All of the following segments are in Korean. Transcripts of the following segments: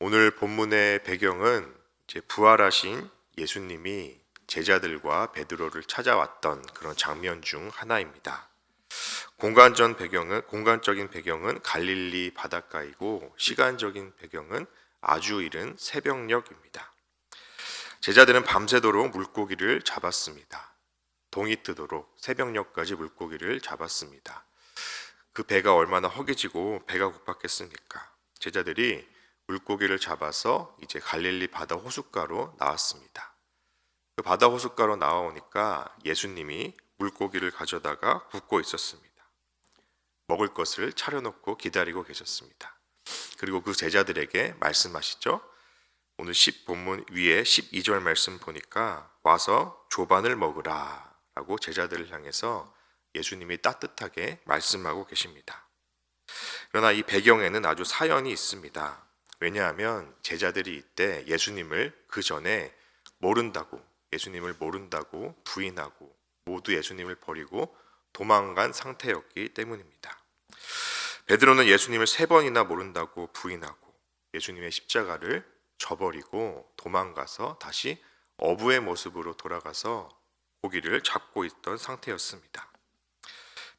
오늘 본문의 배경은 이제 부활하신 예수님이 제자들과 베드로를 찾아왔던 그런 장면 중 하나입니다. 공간전 배경은 공간적인 배경은 갈릴리 바닷가이고 시간적인 배경은 아주 이른 새벽녘입니다. 제자들은 밤새도록 물고기를 잡았습니다. 동이 뜨도록 새벽녘까지 물고기를 잡았습니다. 그 배가 얼마나 허기지고 배가 고팠겠습니까? 제자들이 물고기를 잡아서 이제 갈릴리 바다 호숫가로 나왔습니다. 그 바다 호숫가로 나오니까 예수님이 물고기를 가져다가 굽고 있었습니다. 먹을 것을 차려놓고 기다리고 계셨습니다. 그리고 그 제자들에게 말씀하시죠. 오늘 10 본문 위에 12절 말씀 보니까 와서 조반을 먹으라 라고 제자들을 향해서 예수님이 따뜻하게 말씀하고 계십니다. 그러나 이 배경에는 아주 사연이 있습니다. 왜냐하면 제자들이 이때 예수님을 그 전에 모른다고 예수님을 모른다고 부인하고 모두 예수님을 버리고 도망간 상태였기 때문입니다. 베드로는 예수님을 세 번이나 모른다고 부인하고 예수님의 십자가를 저버리고 도망가서 다시 어부의 모습으로 돌아가서 고기를 잡고 있던 상태였습니다.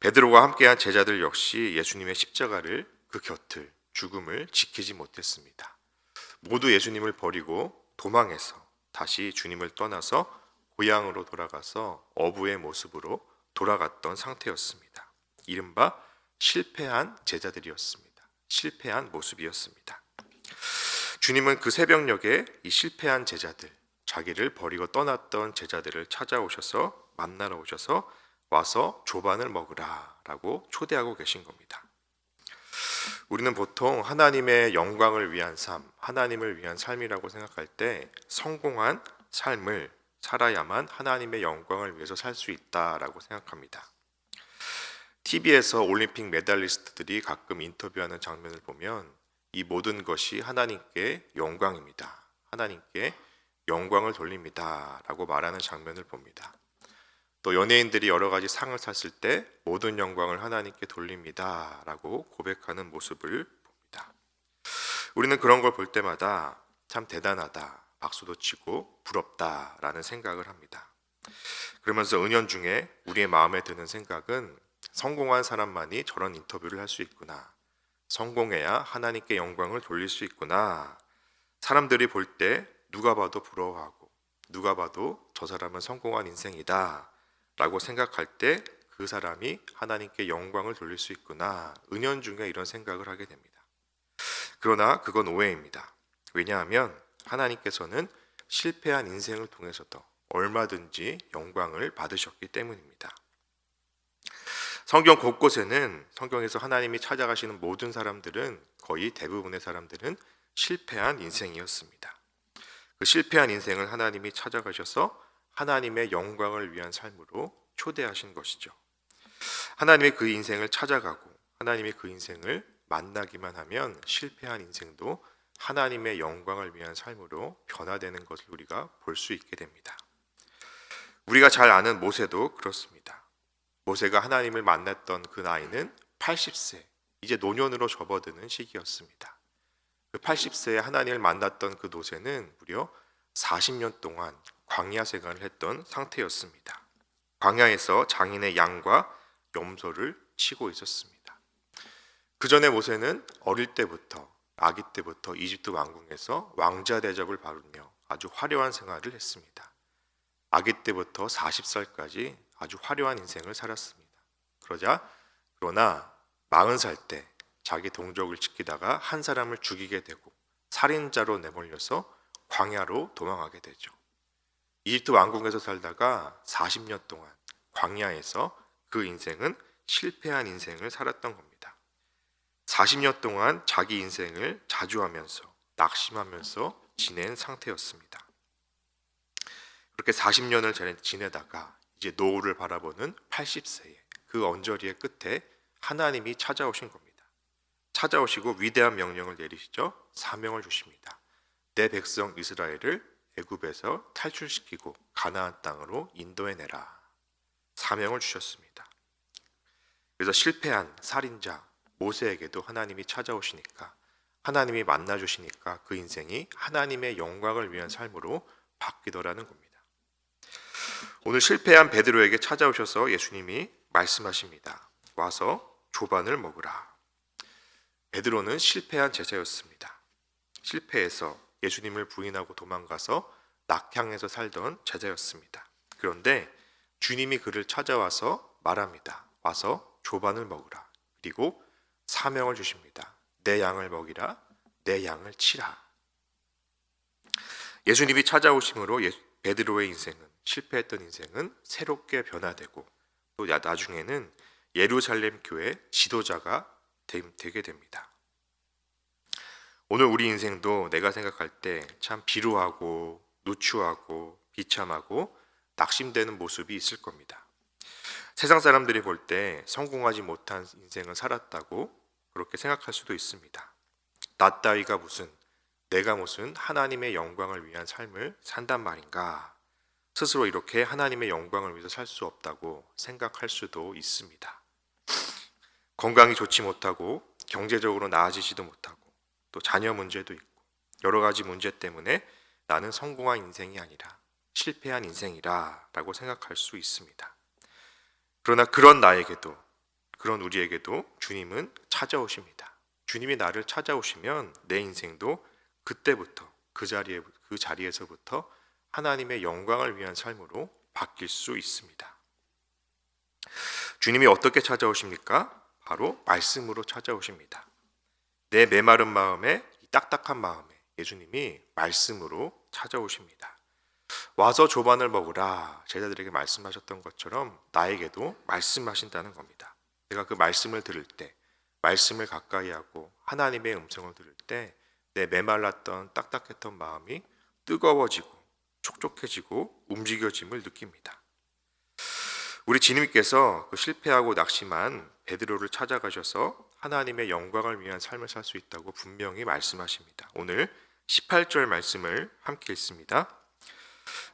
베드로와 함께한 제자들 역시 예수님의 십자가를 그 곁을 죽음을 지키지 못했습니다. 모두 예수님을 버리고 도망해서 다시 주님을 떠나서 고향으로 돌아가서 어부의 모습으로 돌아갔던 상태였습니다. 이른바 실패한 제자들이었습니다. 실패한 모습이었습니다. 주님은 그 새벽녘에 이 실패한 제자들, 자기를 버리고 떠났던 제자들을 찾아오셔서 만나러 오셔서 와서 조반을 먹으라라고 초대하고 계신 겁니다. 우리는 보통 하나님의 영광을 위한 삶, 하나님을 위한 삶이라고 생각할 때 성공한 삶을 살아야만 하나님의 영광을 위해서 살 수 있다라고 생각합니다. TV에서 올림픽 메달리스트들이 가끔 인터뷰하는 장면을 보면 이 모든 것이 하나님께 영광입니다. 하나님께 영광을 돌립니다라고 말하는 장면을 봅니다. 또 연예인들이 여러 가지 상을 탔을 때 모든 영광을 하나님께 돌립니다라고 고백하는 모습을 봅니다. 우리는 그런 걸 볼 때마다 참 대단하다, 박수도 치고 부럽다라는 생각을 합니다. 그러면서 은연중에 우리의 마음에 드는 생각은 성공한 사람만이 저런 인터뷰를 할 수 있구나. 성공해야 하나님께 영광을 돌릴 수 있구나. 사람들이 볼 때 누가 봐도 부러워하고 누가 봐도 저 사람은 성공한 인생이다. 라고 생각할 때 그 사람이 하나님께 영광을 돌릴 수 있구나. 은연중에 이런 생각을 하게 됩니다. 그러나 그건 오해입니다. 왜냐하면 하나님께서는 실패한 인생을 통해서도 얼마든지 영광을 받으셨기 때문입니다. 성경 곳곳에는 성경에서 하나님이 찾아가시는 모든 사람들은 거의 대부분의 사람들은 실패한 인생이었습니다. 그 실패한 인생을 하나님이 찾아가셔서 하나님의 영광을 위한 삶으로 초대하신 것이죠. 하나님의 그 인생을 찾아가고 하나님의 그 인생을 만나기만 하면 실패한 인생도 하나님의 영광을 위한 삶으로 변화되는 것을 우리가 볼 수 있게 됩니다. 우리가 잘 아는 모세도 그렇습니다. 모세가 하나님을 만났던 그 나이는 80세, 이제 노년으로 접어드는 시기였습니다. 그 80세에 하나님을 만났던 그 노세는 무려 40년 동안 광야 생활을 했던 상태였습니다. 광야에서 장인의 양과 염소를 치고 있었습니다. 그 전에 모세는 어릴 때부터 아기 때부터 이집트 왕궁에서 왕자 대접을 받으며 아주 화려한 생활을 했습니다. 아기 때부터 40살까지 아주 화려한 인생을 살았습니다. 그러자 그러나 40살 때 자기 동족을 지키다가 한 사람을 죽이게 되고 살인자로 내몰려서 광야로 도망하게 되죠. 이집트 왕궁에서 살다가 40년 동안 광야에서 그 인생은 실패한 인생을 살았던 겁니다. 40년 동안 자기 인생을 자주하면서 낙심하면서 지낸 상태였습니다. 그렇게 40년을 지내다가 이제 노후를 바라보는 80세에 그 언저리의 끝에 하나님이 찾아오신 겁니다. 찾아오시고 위대한 명령을 내리시죠. 사명을 주십니다. 내 백성 이스라엘을 애굽에서 탈출시키고 가나안 땅으로 인도해 내라. 사명을 주셨습니다. 그래서 실패한 살인자 모세에게도 하나님이 찾아오시니까 하나님이 만나 주시니까 그 인생이 하나님의 영광을 위한 삶으로 바뀌더라는 겁니다. 오늘 실패한 베드로에게 찾아오셔서 예수님이 말씀하십니다. 와서 조반을 먹으라. 베드로는 실패한 제자였습니다. 실패해서 예수님을 부인하고 도망가서 낙향에서 살던 제자였습니다. 그런데 주님이 그를 찾아와서 말합니다. 와서 조반을 먹으라. 그리고 사명을 주십니다. 내 양을 먹이라. 내 양을 치라. 예수님이 찾아오심으로 예- 베드로의 인생은 실패했던 인생은 새롭게 변화되고 또 나- 나중에는 예루살렘 교회 지도자가 되- 되게 됩니다. 오늘 우리 인생도 내가 생각할 때 참 비루하고 누추하고 비참하고 낙심되는 모습이 있을 겁니다. 세상 사람들이 볼 때 성공하지 못한 인생을 살았다고 그렇게 생각할 수도 있습니다. 나 따위가 무슨 내가 무슨 하나님의 영광을 위한 삶을 산단 말인가? 스스로 이렇게 하나님의 영광을 위해서 살 수 없다고 생각할 수도 있습니다. 건강이 좋지 못하고 경제적으로 나아지지도 못하고 또 자녀 문제도 있고 여러 가지 문제 때문에 나는 성공한 인생이 아니라 실패한 인생이라라고 생각할 수 있습니다. 그러나 그런 나에게도 그런 우리에게도 주님은 찾아오십니다. 주님이 나를 찾아오시면 내 인생도 그때부터 그 자리에 그 자리에서부터 하나님의 영광을 위한 삶으로 바뀔 수 있습니다. 주님이 어떻게 찾아오십니까? 바로 말씀으로 찾아오십니다. 내 메마른 마음에 이 딱딱한 마음에 예수님이 말씀으로 찾아오십니다. 와서 조반을 먹으라 제자들에게 말씀하셨던 것처럼 나에게도 말씀하신다는 겁니다. 내가 그 말씀을 들을 때 말씀을 가까이 하고 하나님의 음성을 들을 때 내 메말랐던 딱딱했던 마음이 뜨거워지고 촉촉해지고 움직여짐을 느낍니다. 우리 주님께서 그 실패하고 낙심한 베드로를 찾아가셔서 하나님의 영광을 위한 삶을 살 수 있다고 분명히 말씀하십니다. 오늘 18절 말씀을 함께 읽습니다.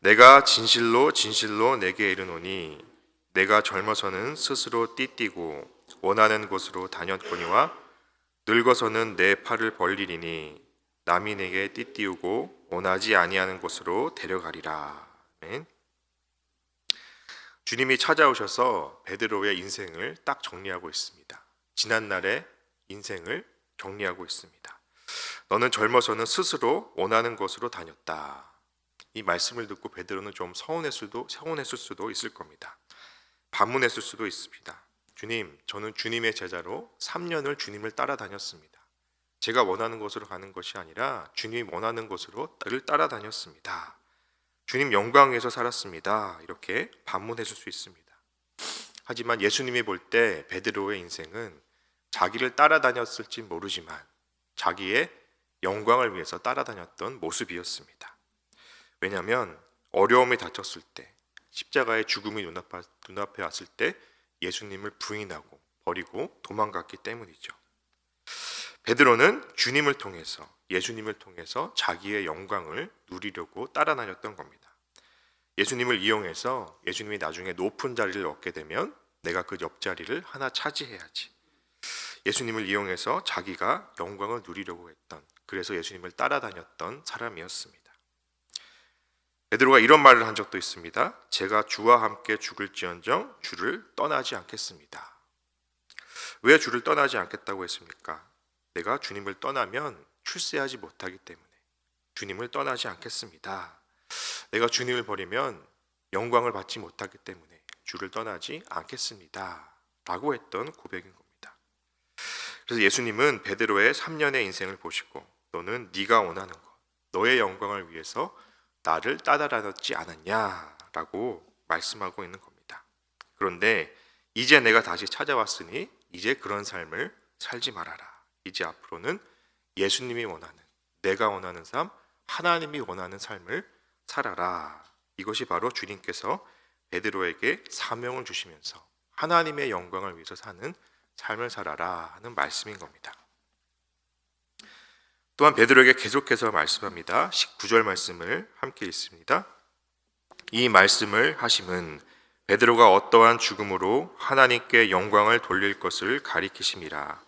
내가 진실로 진실로 내게 이르노니 내가 젊어서는 스스로 띠띠고 원하는 곳으로 다녔거니와 늙어서는 내 팔을 벌리리니 남이 내게 띠띠우고 원하지 아니하는 곳으로 데려가리라. 아멘. 주님이 찾아오셔서 베드로의 인생을 딱 정리하고 있습니다. 지난 날의 인생을 정리하고 있습니다. 너는 젊어서는 스스로 원하는 곳으로 다녔다. 이 말씀을 듣고 베드로는 좀 서운했을 수도 서운했을 수도 있을 겁니다. 반문했을 수도 있습니다. 주님, 저는 주님의 제자로 3년을 주님을 따라다녔습니다. 제가 원하는 곳으로 가는 것이 아니라 주님이 원하는 곳으로 를 따라다녔습니다. 주님 영광에서 살았습니다. 이렇게 반문했을 수 있습니다. 하지만 예수님이 볼 때 베드로의 인생은 자기를 따라다녔을지 모르지만 자기의 영광을 위해서 따라다녔던 모습이었습니다. 왜냐하면 어려움에 닥쳤을 때 십자가의 죽음이 눈앞, 눈앞에 왔을 때 예수님을 부인하고 버리고 도망갔기 때문이죠. 베드로는 주님을 통해서 예수님을 통해서 자기의 영광을 누리려고 따라다녔던 겁니다. 예수님을 이용해서 예수님이 나중에 높은 자리를 얻게 되면 내가 그 옆자리를 하나 차지해야지. 예수님을 이용해서 자기가 영광을 누리려고 했던 그래서 예수님을 따라다녔던 사람이었습니다. 베드로가 이런 말을 한 적도 있습니다. 제가 주와 함께 죽을지언정 주를 떠나지 않겠습니다. 왜 주를 떠나지 않겠다고 했습니까? 내가 주님을 떠나면 출세하지 못하기 때문에 주님을 떠나지 않겠습니다. 내가 주님을 버리면 영광을 받지 못하기 때문에 주를 떠나지 않겠습니다. 라고 했던 고백인. 그래서 예수님은 베드로의 3년의 인생을 보시고 너는 네가 원하는 것, 너의 영광을 위해서 나를 따라다녔지 않았냐라고 말씀하고 있는 겁니다. 그런데 이제 내가 다시 찾아왔으니 이제 그런 삶을 살지 말아라. 이제 앞으로는 예수님이 원하는 내가 원하는 삶, 하나님이 원하는 삶을 살아라. 이것이 바로 주님께서 베드로에게 사명을 주시면서 하나님의 영광을 위해서 사는 삶을 살아라 하는 말씀인 겁니다. 또한 베드로에게 계속해서 말씀합니다. 19절 말씀을 함께 읽습니다. 이 말씀을 하심은 베드로가 어떠한 죽음으로 하나님께 영광을 돌릴 것을 가리키심이라.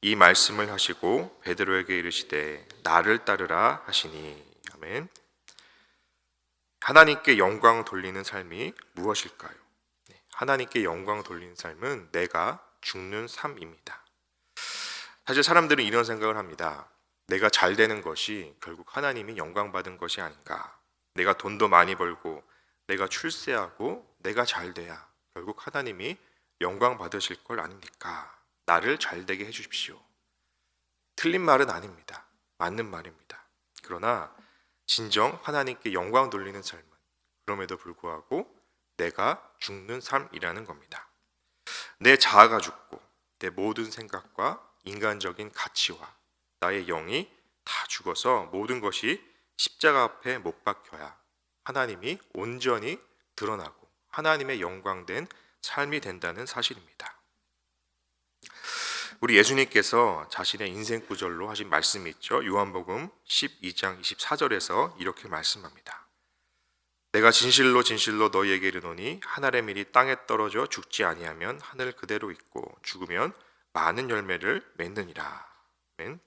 이 말씀을 하시고 베드로에게 이르시되 나를 따르라 하시니 아멘. 하나님께 영광 돌리는 삶이 무엇일까요? 네, 하나님께 영광 돌리는 삶은 내가 죽는 삶입니다. 사실 사람들은 이런 생각을 합니다. 내가 잘 되는 것이 결국 하나님이 영광 받은 것이 아닌가. 내가 돈도 많이 벌고 내가 출세하고 내가 잘 돼야 결국 하나님이 영광 받으실 걸 아닙니까? 나를 잘 되게 해 주십시오. 틀린 말은 아닙니다. 맞는 말입니다. 그러나 진정 하나님께 영광 돌리는 삶은 그럼에도 불구하고 내가 죽는 삶이라는 겁니다. 내 자아가 죽고 내 모든 생각과 인간적인 가치와 나의 영이 다 죽어서 모든 것이 십자가 앞에 못 박혀야 하나님이 온전히 드러나고 하나님의 영광된 삶이 된다는 사실입니다. 우리 예수님께서 자신의 인생 구절로 하신 말씀이 있죠. 요한복음 12장 24절에서 이렇게 말씀합니다. 내가 진실로 진실로 너희에게 이르노니 하늘의 밀이 땅에 떨어져 죽지 아니하면 하늘 그대로 있고 죽으면 많은 열매를 맺느니라. 아멘.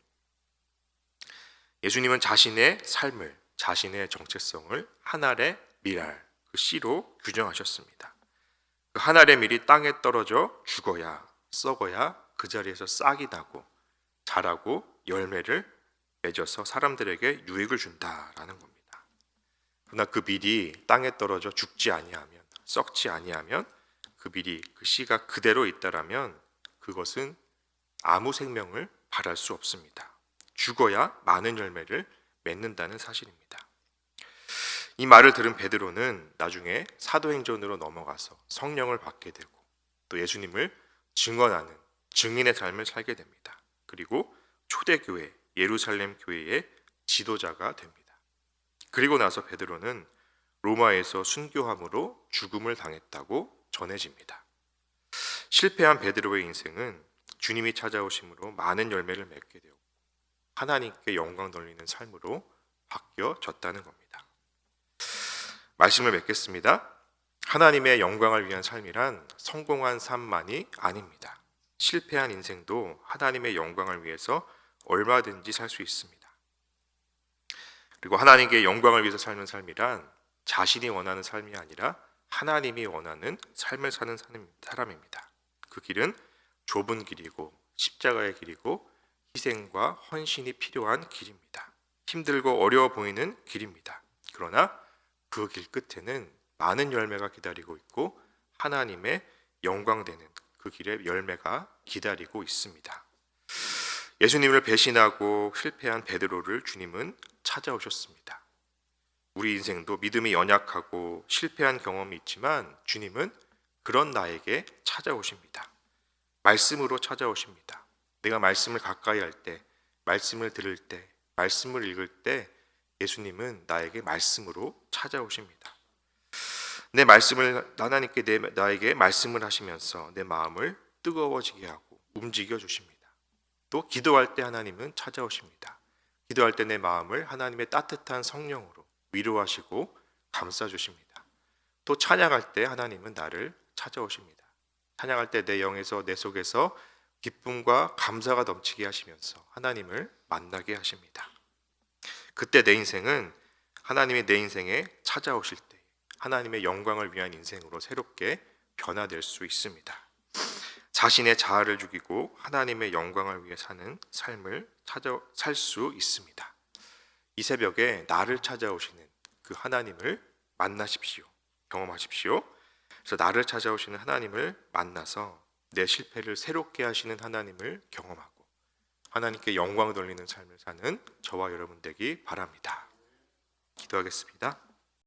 예수님은 자신의 삶을 자신의 정체성을 하늘의 밀알 그 씨로 규정하셨습니다. 그 하늘의 밀이 땅에 떨어져 죽어야 썩어야 그 자리에서 싹이 나고 자라고 열매를 맺어서 사람들에게 유익을 준다라는 겁니다. 그러나 그 밀이 땅에 떨어져 죽지 아니하면 썩지 아니하면 그 밀이 그 씨가 그대로 있다라면 그것은 아무 생명을 발할 수 없습니다. 죽어야 많은 열매를 맺는다는 사실입니다. 이 말을 들은 베드로는 나중에 사도행전으로 넘어가서 성령을 받게 되고 또 예수님을 증언하는 증인의 삶을 살게 됩니다. 그리고 초대교회 예루살렘 교회의 지도자가 됩니다. 그리고 나서 베드로는 로마에서 순교함으로 죽음을 당했다고 전해집니다. 실패한 베드로의 인생은 주님이 찾아오심으로 많은 열매를 맺게 되었고 하나님께 영광 돌리는 삶으로 바뀌어졌다는 겁니다. 말씀을 맺겠습니다. 하나님의 영광을 위한 삶이란 성공한 삶만이 아닙니다. 실패한 인생도 하나님의 영광을 위해서 얼마든지 살 수 있습니다. 그리고 하나님께 영광을 위해서 살는 삶이란 자신이 원하는 삶이 아니라 하나님이 원하는 삶을 사는 사람입니다. 그 길은 좁은 길이고 십자가의 길이고 희생과 헌신이 필요한 길입니다. 힘들고 어려워 보이는 길입니다. 그러나 그 길 끝에는 많은 열매가 기다리고 있고 하나님의 영광되는 그 길에 열매가 기다리고 있습니다. 예수님을 배신하고 실패한 베드로를 주님은 찾아오셨습니다. 우리 인생도 믿음이 연약하고 실패한 경험이 있지만 주님은 그런 나에게 찾아오십니다. 말씀으로 찾아오십니다. 내가 말씀을 가까이 할 때, 말씀을 들을 때, 말씀을 읽을 때 예수님은 나에게 말씀으로 찾아오십니다. 내 말씀을 하나님께 내, 나에게 말씀을 하시면서 내 마음을 뜨거워지게 하고 움직여 주십니다. 또 기도할 때 하나님은 찾아오십니다. 기도할 때 내 마음을 하나님의 따뜻한 성령으로 위로하시고 감싸 주십니다. 또 찬양할 때 하나님은 나를 찾아오십니다. 찬양할 때 내 영에서 내 속에서 기쁨과 감사가 넘치게 하시면서 하나님을 만나게 하십니다. 그때 내 인생은 하나님의 내 인생에 찾아오실 때 하나님의 영광을 위한 인생으로 새롭게 변화될 수 있습니다. 자신의 자아를 죽이고 하나님의 영광을 위해 사는 삶을 찾아 살 수 있습니다. 이 새벽에 나를 찾아오시는 그 하나님을 만나십시오. 경험하십시오. 그래서 나를 찾아오시는 하나님을 만나서 내 실패를 새롭게 하시는 하나님을 경험하고 하나님께 영광 돌리는 삶을 사는 저와 여러분 되기 바랍니다. 기도하겠습니다.